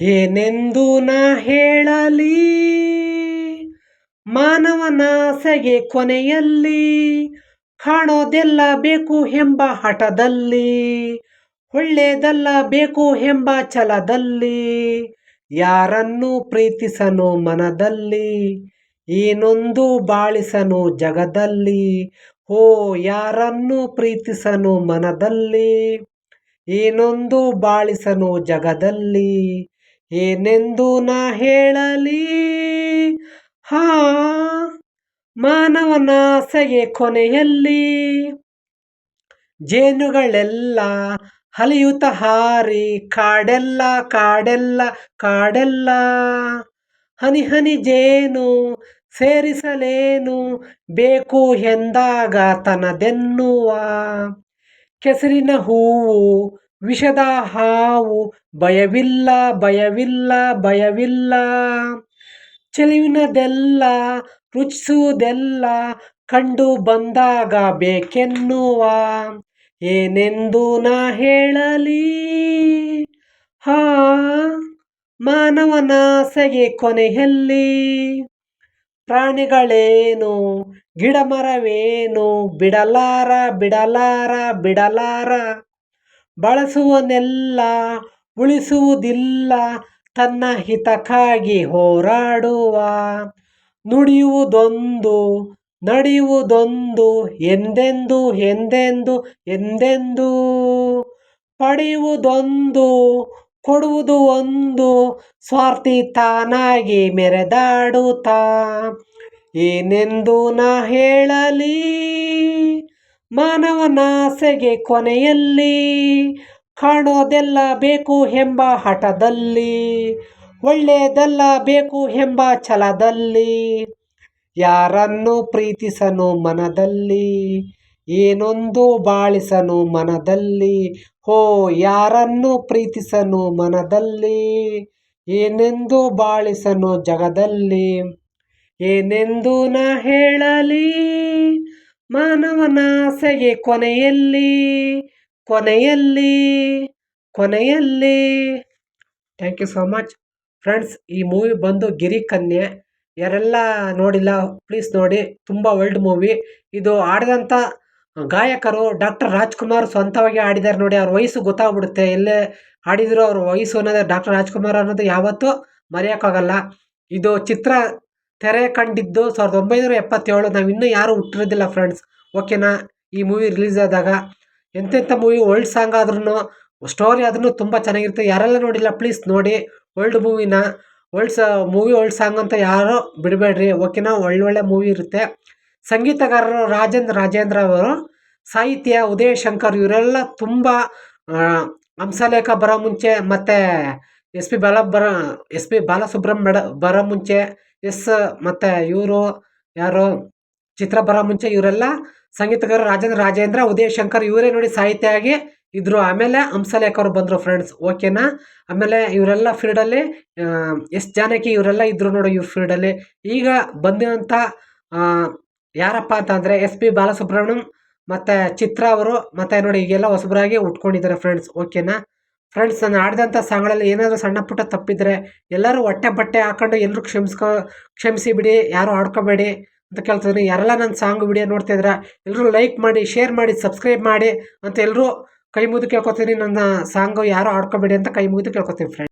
ಏನೆಂದು ನಾ ಹೇಳಲಿ? ಮಾನವನಾಸೆಗೆ ಕೊನೆಯಲ್ಲಿ ಕಾಣೋದೆಲ್ಲ ಬೇಕು ಎಂಬ ಹಠದಲ್ಲಿ ಒಳ್ಳೆಯದಲ್ಲ ಬೇಕು ಎಂಬ ಛಲದಲ್ಲಿ, ಯಾರನ್ನು ಪ್ರೀತಿಸನು ಮನದಲ್ಲಿ, ಏನೊಂದು ಬಾಳಿಸನು ಜಗದಲ್ಲಿ, ಓ, ಯಾರನ್ನು ಪ್ರೀತಿಸನು ಮನದಲ್ಲಿ, ಏನೊಂದು ಬಾಳಿಸನು ಜಗದಲ್ಲಿ ಏನೆಂದು ನಾ ಹೇಳಲಿ? ಹಾ, ಮಾನವನ ಆಸೆಗೆ ಕೊನೆಯಲ್ಲಿ ಜೇನುಗಳೆಲ್ಲ ಹಲಿಯುತ ಹಾರಿ, ಕಾಡೆಲ್ಲ ಕಾಡೆಲ್ಲ ಕಾಡೆಲ್ಲ. ಹನಿ ಹನಿ ಜೇನು ಸೇರಿಸಲೇನು? ಬೇಕು ಎಂದಾಗ ತನದೆನ್ನುವ. ಕೆಸರಿನ ಹೂವು ವಿಷದ ಹಾವು ಭಯವಿಲ್ಲ ಭಯವಿಲ್ಲ ಭಯವಿಲ್ಲ. ಚೆಲುವಿನದೆಲ್ಲ, ರುಚಿಸುವುದೆಲ್ಲ ಕಂಡು ಬಂದಾಗ ಬೇಕೆನ್ನುವ? ಏನೆಂದು ನಾ ಹೇಳಲಿ? ಹಾ, ಮಾನವನಾಸೆಗೆ ಕೊನೆಯಲ್ಲಿ. ಪ್ರಾಣಿಗಳೇನು ಗಿಡ ಮರವೇನು ಬಿಡಲಾರ ಬಿಡಲಾರ ಬಿಡಲಾರ. ಬಳಸುವನೆಲ್ಲ ಉಳಿಸುವುದಿಲ್ಲ, ತನ್ನ ಹಿತಕ್ಕಾಗಿ ಹೋರಾಡುವ. ನುಡಿಯುವುದೊಂದು, ನಡೆಯುವುದೊಂದು, ಎಂದೆಂದು ಎಂದೆಂದು ಎಂದೆಂದು. ಪಡೆಯುವುದೊಂದು, ಕೊಡುವುದು ಒಂದು, ಸ್ವಾರ್ಥಿ ತಾನಾಗಿ ಮೆರೆದಾಡುತ್ತಾ. ಏನೆಂದು ನಾ ಹೇಳಲಿ? ಮಾನವನಾಸೆಗೆ ಕೊನೆಯಲ್ಲಿ ಕಾಣೋದೆಲ್ಲ ಬೇಕು ಎಂಬ ಹಠದಲ್ಲಿ, ಒಳ್ಳೆಯದೆಲ್ಲ ಬೇಕು ಎಂಬ ಛಲದಲ್ಲಿ. ಯಾರನ್ನು ಪ್ರೀತಿಸನು ಮನದಲ್ಲಿ, ಏನೊಂದು ಬಾಳಿಸನು ಮನದಲ್ಲಿ. ಹೋ, ಯಾರನ್ನು ಪ್ರೀತಿಸನು ಮನದಲ್ಲಿ, ಏನೆಂದು ಬಾಳಿಸನು ಜಗದಲ್ಲಿ. ಏನೆಂದು ನಾ ಹೇಳಲಿ? ಮಾನವನಾಸೆಗೆ ಕೊನೆಯಲ್ಲಿ ಕೊನೆಯಲ್ಲಿ ಕೊನೆಯಲ್ಲಿ. Thank you so much friends ಈ ಮೂವಿ ಬಂದು ಗಿರಿ ಕನ್ಯೆ ಯಾರೆಲ್ಲ ನೋಡಿಲ್ಲ ಪ್ಲೀಸ್ ನೋಡಿ. ತುಂಬ ಒಳ್ಳೆ ಮೂವಿ ಇದು ಆಡಿದಂಥ ಗಾಯಕರು ಡಾಕ್ಟರ್ ರಾಜ್ಕುಮಾರ್ ಸ್ವಂತವಾಗಿ ಆಡಿದ್ದಾರೆ ನೋಡಿ. ಅವ್ರ ವಯಸ್ಸು ಗೊತ್ತಾಗ್ಬಿಡುತ್ತೆ. ಎಲ್ಲೇ ಆಡಿದ್ರು ಅವ್ರ ವಯಸ್ಸು ಅನ್ನೋದು ಡಾಕ್ಟರ್ ರಾಜ್ಕುಮಾರ್ ಅನ್ನೋದು ಯಾವತ್ತೂ ಮರೆಯೋಕ್ಕಾಗಲ್ಲ. ಇದು ಚಿತ್ರ ತೆರೆ ಕಂಡಿದ್ದು ಸಾವಿರದ ಒಂಬೈನೂರ ಎಪ್ಪತ್ತೇಳು. ನಾವು ಇನ್ನೂ ಯಾರೂ ಹುಟ್ಟಿರೋದಿಲ್ಲ ಫ್ರೆಂಡ್ಸ್ ಓಕೆನಾ ಈ ಮೂವಿ ರಿಲೀಸ್ ಆದಾಗ ಎಂತೆಂಥ ಮೂವಿ ಓಲ್ಡ್ ಸಾಂಗ್ ಆದ್ರೂ ಸ್ಟೋರಿ ಆದ್ರೂ ತುಂಬ ಚೆನ್ನಾಗಿರುತ್ತೆ. ಯಾರೆಲ್ಲ ನೋಡಿಲ್ಲ ಪ್ಲೀಸ್ ನೋಡಿ. ಓಲ್ಡ್ ಮೂವಿನ ಓಲ್ಡ್ ಸ ಮೂವಿ ಓಲ್ಡ್ ಸಾಂಗ್ ಅಂತ ಯಾರೂ ಬಿಡಬೇಡ್ರಿ. ಓಕೆನಾ ಒಳ್ಳೊಳ್ಳೆ ಮೂವಿ ಇರುತ್ತೆ. ಸಂಗೀತಗಾರರು ರಾಜೇಂದ್ರ ರಾಜೇಂದ್ರ ಅವರು, ಸಾಹಿತ್ಯ, ಉದಯ ಶಂಕರ್ ಇವರೆಲ್ಲ ತುಂಬ ಹಂಸಲೇಖ ಬರೋ ಮುಂಚೆ ಮತ್ತು ಎಸ್ ಪಿ ಬಾಲ, ಬರ, ಎಸ್ ಪಿ ಬಾಲಸುಬ್ರಹ್ಮಣ್ಯ ಬರೋ ಮುಂಚೆ ಎಸ್, ಮತ್ತು ಇವರು ಯಾರು? ಚಿತ್ರ ಬರೋ ಮುಂಚೆ ಇವರೆಲ್ಲ ಸಂಗೀತಗಾರ ರಾಜೇಂದ್ರ ರಾಜೇಂದ್ರ, ಉದಯ ಶಂಕರ್ ಇವರೇ ನೋಡಿ ಸಾಹಿತ್ಯ ಆಗಿ ಇದ್ರು. ಆಮೇಲೆ ಹಂಸಲೇಖ ಅವರು ಬಂದರು ಫ್ರೆಂಡ್ಸ್ ಓಕೆನಾ ಆಮೇಲೆ ಇವರೆಲ್ಲ ಫೀಲ್ಡಲ್ಲಿ ಎಸ್ ಜಾನಕಿ ಇವರೆಲ್ಲ ಇದ್ದರು ನೋಡಿ ಇವ್ರ ಫೀಲ್ಡಲ್ಲಿ ಈಗ ಬಂದಿರೋಂಥ ಯಾರಪ್ಪ ಅಂತಂದರೆ ಎಸ್ ಪಿ ಬಾಲಸುಬ್ರಹ್ಮಣ್ಯಂ ಮತ್ತು ಚಿತ್ರ ಅವರು, ಮತ್ತು ನೋಡಿ ಈಗೆಲ್ಲ ಹೊಸಬರಾಗಿ ಉಟ್ಕೊಂಡಿದ್ದಾರೆ ಫ್ರೆಂಡ್ಸ್ ಓಕೆನಾ ಫ್ರೆಂಡ್ಸ್ ನಾನು ಆಡಿದಂಥ ಸಾಂಗ್ಗಳಲ್ಲಿ ಏನಾದರೂ ಸಣ್ಣ ಪುಟ್ಟ ತಪ್ಪಿದ್ರೆ ಎಲ್ಲರೂ ಹೊಟ್ಟೆ ಬಟ್ಟೆ ಹಾಕೊಂಡು ಎಲ್ಲರೂ ಕ್ಷಮಿಸ್ಕೊ, ಕ್ಷಮಿಸಿ ಬಿಡಿ, ಯಾರೂ ಆಡ್ಕೋಬೇಡಿ ಅಂತ ಕೇಳ್ತಿದ್ದೀನಿ. ಯಾರೆಲ್ಲ ನನ್ನ ಸಾಂಗ್ ವಿಡಿಯೋ ನೋಡ್ತಿದ್ರೆ ಎಲ್ಲರೂ ಲೈಕ್ ಮಾಡಿ ಶೇರ್ ಮಾಡಿ ಸಬ್ಸ್ಕ್ರೈಬ್ ಮಾಡಿ ಅಂತ ಎಲ್ಲರೂ ಕೈ ಮುಗಿದು ಕೇಳ್ಕೊತೀನಿ. ನನ್ನ ಸಾಂಗು ಯಾರೂ ಆಡ್ಕೋಬೇಡಿ ಅಂತ ಕೈ ಮುಗಿದು ಕೇಳ್ಕೊತೀನಿ ಫ್ರೆಂಡ್